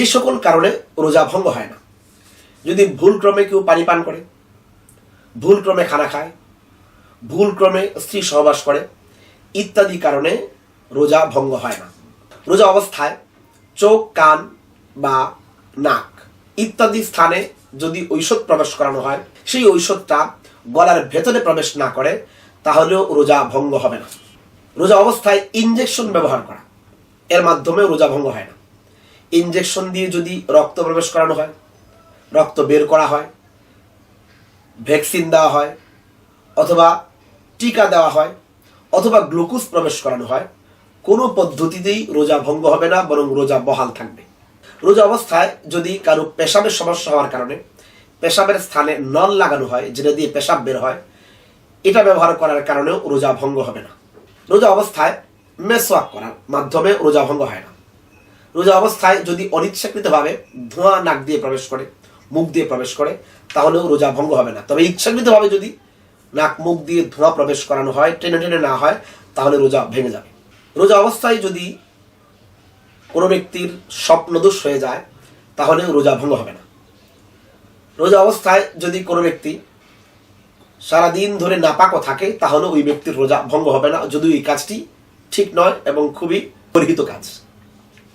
যে সকল কারণে রোজা ভঙ্গ হয় না। যদি ভুল ক্রমে কেউ পানি পান করে, ভুল ক্রমে খানা খায়, ভুল ক্রমে স্ত্রী সহবাস করে, ইত্যাদি কারণে রোজা ভঙ্গ হয় না। রোজা অবস্থায় চোখ, কান বা নাক ইত্যাদি স্থানে যদি ঔষধ প্রবেশ করানো হয়, সেই ঔষধটা গলার ভেতরে প্রবেশ না করে, তাহলেও রোজা ভঙ্গ হবে না। রোজা অবস্থায় ইঞ্জেকশন ব্যবহার করা, এর মাধ্যমে রোজা ভঙ্গ হয় না। ইনজেকশন দিয়ে যদি রক্ত প্রবেশ করানো হয়, রক্ত বের করা হয় ভ্যাকসিন দেওয়া হয়, অথবা টিকা দেওয়া হয়, অথবা গ্লুকোজ প্রবেশ করানো হয়, কোনো পদ্ধতিতেই রোজা ভঙ্গ হবে না, বরং রোজা বহাল থাকবে। রোজা অবস্থায় যদি কারও পেশাবের সমস্যা হওয়ার কারণে পেশাবের স্থানে নল লাগানো হয়, যেটা দিয়ে পেশাব বের হয়, এটা ব্যবহার করার কারণেও রোজা ভঙ্গ হবে না। রোজা অবস্থায় মেসওয়াক করার মাধ্যমে রোজা ভঙ্গ হয় না। রোজা অবস্থায় যদি অনিচ্ছাকৃতভাবে ধোঁয়া নাক দিয়ে প্রবেশ করে, মুখ দিয়ে প্রবেশ করে, তাহলেও রোজা ভঙ্গ হবে না। তবে ইচ্ছাকৃতভাবে যদি নাক, মুখ দিয়ে ধোঁয়া প্রবেশ করানো হয়, টেনে টেনে না হয়, তাহলে রোজা ভেঙে যাবে। রোজা অবস্থায় যদি কোনো ব্যক্তির স্বপ্নদোষ হয়ে যায় তাহলে রোজা ভঙ্গ হবে না। রোজা অবস্থায় যদি কোনো ব্যক্তি সারাদিন ধরে নাপাকও থাকে তাহলে ওই ব্যক্তির রোজা ভঙ্গ হবে না। যদিও এই কাজটি ঠিক নয় এবং খুবই পরিহিত কাজ।